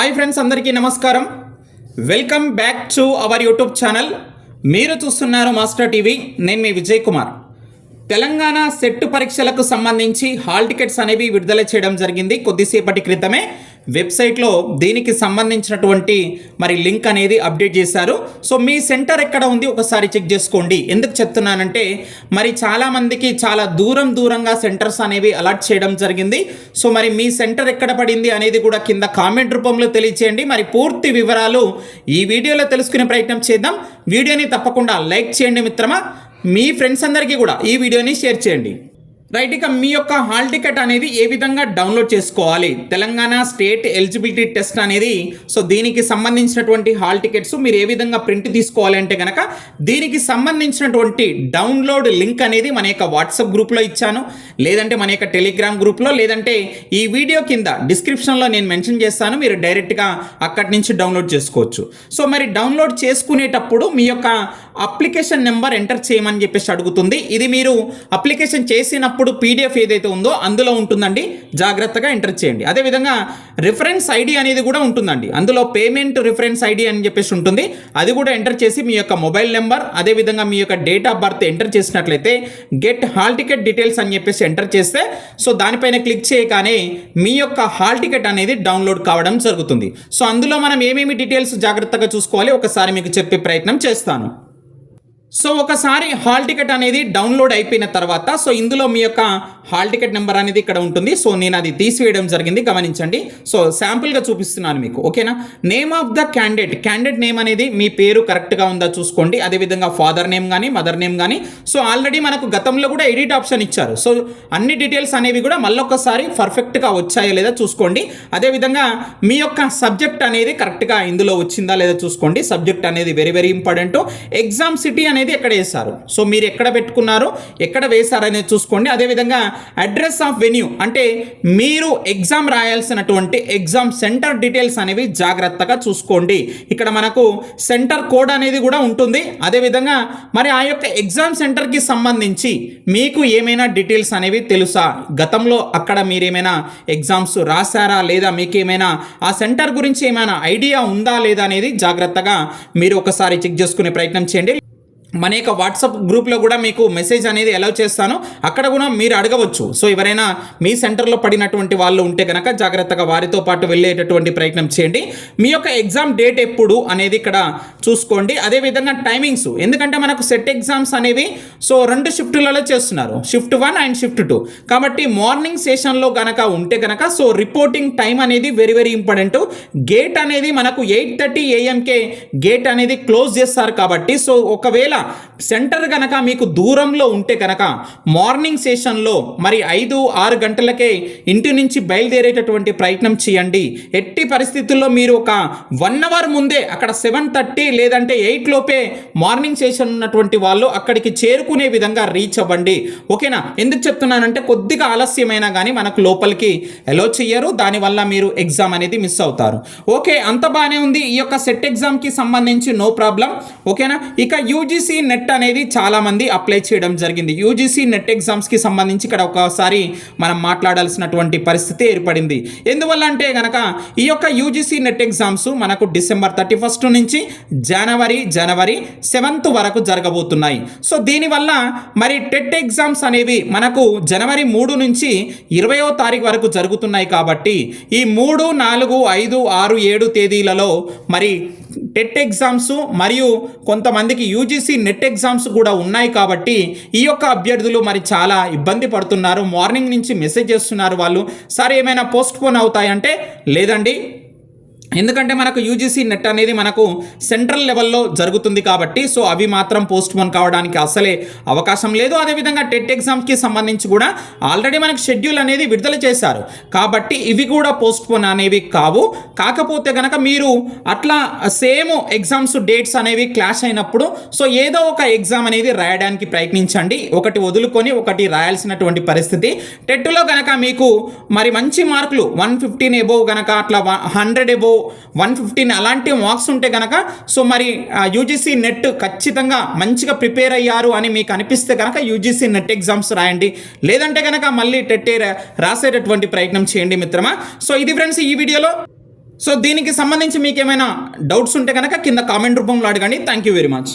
Hi friends అందరికీ నమస్కారం. Welcome back to our YouTube channel మీరు చూస్తున్నారు మాస్టర్ టీవీ నేను మీ విజయ్ కుమార్. తెలంగాణ సెట్ పరీక్షలకు సంబంధించి హాల్ టికెట్స్ అనేవి విడుదల చేయడం జరిగింది కొద్దిసేపటి క్రితమే. వెబ్సైట్లో దీనికి సంబంధించినటువంటి మరి లింక్ అనేది అప్డేట్ చేశారు. సో మీ సెంటర్ ఎక్కడ ఉంది? ఒకసారి చెక్ చేసుకోండి. ఎందుకు చెప్తున్నానంటే మరి చాలామందికి చాలా దూరం దూరంగా సెంటర్స్ అనేవి అలర్ట్ చేయడం జరిగింది. సో మరి మీ సెంటర్ ఎక్కడ పడింది అనేది కూడా కింద కామెంట్ రూపంలో తెలియచేయండి. మరి పూర్తి వివరాలు ఈ వీడియోలో తెలుసుకునే ప్రయత్నం చేద్దాం. వీడియోని తప్పకుండా లైక్ చేయండి మిత్రమా. మీ ఫ్రెండ్స్ అందరికీ కూడా ఈ వీడియోని షేర్ చేయండి. రైట్ ఇక మీ యొక్క హాల్ టికెట్ అనేది ఏ విధంగా డౌన్లోడ్ చేసుకోవాలి? తెలంగాణ స్టేట్ ఎలిజిబిలిటీ టెస్ట్ అనేది సో దీనికి సంబంధించినటువంటి హాల్ టికెట్స్ మీరు ఏ విధంగా ప్రింట్ తీసుకోవాలి అంటే కనుక దీనికి సంబంధించినటువంటి డౌన్లోడ్ లింక్ అనేది మన యొక్క వాట్సాప్ గ్రూప్లో ఇచ్చాను. లేదంటే మన యొక్క టెలిగ్రామ్ గ్రూప్లో లేదంటే ఈ వీడియో కింద డిస్క్రిప్షన్లో నేను మెన్షన్ చేస్తాను. మీరు డైరెక్ట్గా అక్కడి నుంచి డౌన్లోడ్ చేసుకోవచ్చు. సో మరి డౌన్లోడ్ చేసుకునేటప్పుడు మీ యొక్క అప్లికేషన్ నెంబర్ ఎంటర్ చేయమని చెప్పేసి అడుగుతుంది. ఇది మీరు అప్లికేషన్ చేసినప్పుడు పీడిఎఫ్ ఏదైతే ఉందో అందులో ఉంటుందండి. జాగ్రత్తగా ఎంటర్ చేయండి. అదేవిధంగా రిఫరెన్స్ ఐడి అనేది కూడా ఉంటుందండి. అందులో పేమెంట్ రిఫరెన్స్ ఐడి అని చెప్పేసి ఉంటుంది. అది కూడా ఎంటర్ చేసి మీ యొక్క మొబైల్ నెంబర్ అదేవిధంగా మీ యొక్క డేట్ ఆఫ్ బర్త్ ఎంటర్ చేసినట్లయితే గెట్ హాల్ టికెట్ డీటెయిల్స్ అని చెప్పేసి ఎంటర్ చేస్తే సో దానిపైన క్లిక్ చేయగానే మీ యొక్క హాల్ టికెట్ అనేది డౌన్లోడ్ కావడం జరుగుతుంది. సో అందులో మనం ఏమేమి డీటెయిల్స్ జాగ్రత్తగా చూసుకోవాలి? ఒకసారి మీకు చెప్పే ప్రయత్నం చేస్తాను. సో ఒకసారి హాల్ టికెట్ అనేది డౌన్లోడ్ అయిపోయిన తర్వాత సో ఇందులో మీ యొక్క హాల్ టికెట్ నెంబర్ అనేది ఇక్కడ ఉంటుంది. సో నేను అది తీసివేయడం జరిగింది. గమనించండి. సో శాంపుల్గా చూపిస్తున్నాను మీకు. ఓకేనా? Name of the candidate. Candidate name అనేది మీ పేరు కరెక్ట్గా ఉందా చూసుకోండి. అదేవిధంగా ఫాదర్ నేమ్ కానీ మదర్ నేమ్ కానీ సో ఆల్రెడీ మనకు గతంలో కూడా ఎడిట్ ఆప్షన్ ఇచ్చారు. సో అన్ని డీటెయిల్స్ అనేవి కూడా మళ్ళొకసారి పర్ఫెక్ట్గా వచ్చాయో లేదా చూసుకోండి. అదేవిధంగా మీ యొక్క సబ్జెక్ట్ అనేది కరెక్ట్గా ఇందులో వచ్చిందా లేదా చూసుకోండి. సబ్జెక్ట్ అనేది very very important. Exam city అనేది ఎక్కడ వేశారు? సో మీరు ఎక్కడ పెట్టుకున్నారు? ఎక్కడ వేశారు అనేది చూసుకోండి. అదేవిధంగా అడ్రస్ ఆఫ్ వెన్యూ అంటే మీరు ఎగ్జామ్ రాయాల్సినటువంటి ఎగ్జామ్ సెంటర్ డీటెయిల్స్ అనేవి జాగ్రత్తగా చూసుకోండి. ఇక్కడ మనకు సెంటర్ కోడ్ అనేది కూడా ఉంటుంది. అదేవిధంగా మరి ఆ యొక్క ఎగ్జామ్ సెంటర్కి సంబంధించి మీకు ఏమైనా డీటెయిల్స్ అనేవి తెలుసా? గతంలో అక్కడ మీరు ఏమైనా ఎగ్జామ్స్ రాశారా? లేదా మీకు ఏమైనా ఆ సెంటర్ గురించి ఏమైనా ఐడియా ఉందా లేదా అనేది జాగ్రత్తగా మీరు ఒకసారి చెక్ చేసుకునే ప్రయత్నం చేయండి. మన యొక్క వాట్సాప్ గ్రూప్లో కూడా మీకు మెసేజ్ అనేది అలౌ చేస్తాను. అక్కడ కూడా మీరు అడగవచ్చు. సో ఎవరైనా మీ సెంటర్లో పడినటువంటి వాళ్ళు ఉంటే కనుక జాగ్రత్తగా వారితో పాటు వెళ్ళేటటువంటి ప్రయత్నం చేయండి. మీ యొక్క ఎగ్జామ్ డేట్ ఎప్పుడు అనేది ఇక్కడ చూసుకోండి. అదేవిధంగా టైమింగ్స్. ఎందుకంటే మనకు సెట్ ఎగ్జామ్స్ అనేవి సో రెండు షిఫ్టులలో చేస్తున్నారు. Shift one and shift two. కాబట్టి మార్నింగ్ సెషన్లో కనుక ఉంటే కనుక సో రిపోర్టింగ్ టైం అనేది వెరీ వెరీ ఇంపార్టెంట్ గేట్ అనేది మనకు ఎయిట్ థర్టీ ఏఎంకే గేట్ అనేది క్లోజ్ చేస్తారు కాబట్టి సో ఒకవేళ సెంటర్ కనుక మీకు దూరంలో ఉంటే కనుక మార్నింగ్ సెషన్లో మరి ఐదు ఆరు గంటలకే ఇంటి నుంచి బయలుదేరేటటువంటి ప్రయత్నం చేయండి. ఎట్టి పరిస్థితుల్లో మీరు ఒక వన్ అవర్ ముందే అక్కడ సెవెన్ థర్టీ లేదంటే ఎయిట్ లోపే మార్నింగ్ సెషన్ ఉన్నటువంటి వాళ్ళు అక్కడికి చేరుకునే విధంగా రీచ్ అవ్వండి. ఓకేనా? ఎందుకు చెప్తున్నానంటే కొద్దిగా ఆలస్యమైనా కానీ మనకు లోపలికి ఎలో చెయ్యరు. దానివల్ల మీరు ఎగ్జామ్ అనేది మిస్ అవుతారు. ఓకే అంత బాగానే ఉంది. ఈ యొక్క సెట్ ఎగ్జామ్కి సంబంధించి నో ప్రాబ్లం ఓకేనా? ఇక యూజీసీ నెట్ అనేది చాలామంది అప్లై చేయడం జరిగింది. యూజీసీ నెట్ ఎగ్జామ్స్కి సంబంధించి ఇక్కడ ఒకసారి మనం మాట్లాడాల్సినటువంటి పరిస్థితి ఏర్పడింది. ఎందువల్ల అంటే కనుక ఈ యొక్క యూజీసీ నెట్ ఎగ్జామ్స్ మనకు డిసెంబర్ థర్టీ ఫస్ట్ నుంచి జనవరి జనవరి సెవెంత్ వరకు జరగబోతున్నాయి. సో దీనివల్ల మరి టెట్ ఎగ్జామ్స్ అనేవి మనకు జనవరి మూడు నుంచి ఇరవయో తారీఖు వరకు జరుగుతున్నాయి కాబట్టి ఈ మూడు నాలుగు ఐదు ఆరు ఏడు తేదీలలో మరి టెట్ ఎగ్జామ్స్ మరియు కొంతమందికి యూజీసీ నెట్ ఎగ్జామ్స్ కూడా ఉన్నాయి కాబట్టి ఈ యొక్క అభ్యర్థులు మరి చాలా ఇబ్బంది పడుతున్నారు. మార్నింగ్ నుంచి మెసేజ్ చేస్తున్నారు వాళ్ళు. సార్ ఏమైనా పోస్ట్ పోన్ అవుతాయంటే? లేదండి. ఎందుకంటే మనకు యూజీసీ నెట్ అనేది మనకు సెంట్రల్ లెవెల్లో జరుగుతుంది కాబట్టి సో అవి మాత్రం పోస్ట్ పోన్ కావడానికి అసలే అవకాశం లేదు. అదేవిధంగా టెట్ ఎగ్జామ్స్కి సంబంధించి కూడా ఆల్రెడీ మనకు షెడ్యూల్ అనేది విడుదల చేశారు. కాబట్టి ఇవి కూడా పోస్ట్ పోన్ అనేవి కావు. కాకపోతే కనుక మీరు అట్లా సేమ్ ఎగ్జామ్స్ డేట్స్ అనేవి క్లాష్ అయినప్పుడు సో ఏదో ఒక ఎగ్జామ్ అనేది రాయడానికి ప్రయత్నించండి. ఒకటి వదులుకొని ఒకటి రాయాల్సినటువంటి పరిస్థితి. టెట్లో కనుక మీకు మరి మంచి మార్కులు వన్ ఫిఫ్టీన్ ఎబోవ్ కనుక అట్లా హండ్రెడ్ ఎబోవ్ వన్ ఫిఫ్టీన్ అలాంటి మార్క్స్ ఉంటే కనుక సో మరి యూజీసీ నెట్ ఖచ్చితంగా మంచిగా ప్రిపేర్ అయ్యారు అని మీకు అనిపిస్తే కనుక యూజీసీ నెట్ ఎగ్జామ్స్ రాయండి. లేదంటే కనుక మళ్ళీ టెట్టే రాసేటటువంటి ప్రయత్నం చేయండి మిత్రమా. సో ఇది ఫ్రెండ్స్ ఈ వీడియోలో. సో దీనికి సంబంధించి మీకు ఏమైనా డౌట్స్ ఉంటే కనుక కింద కామెంట్ రూపంలో అడగండి. Thank you very much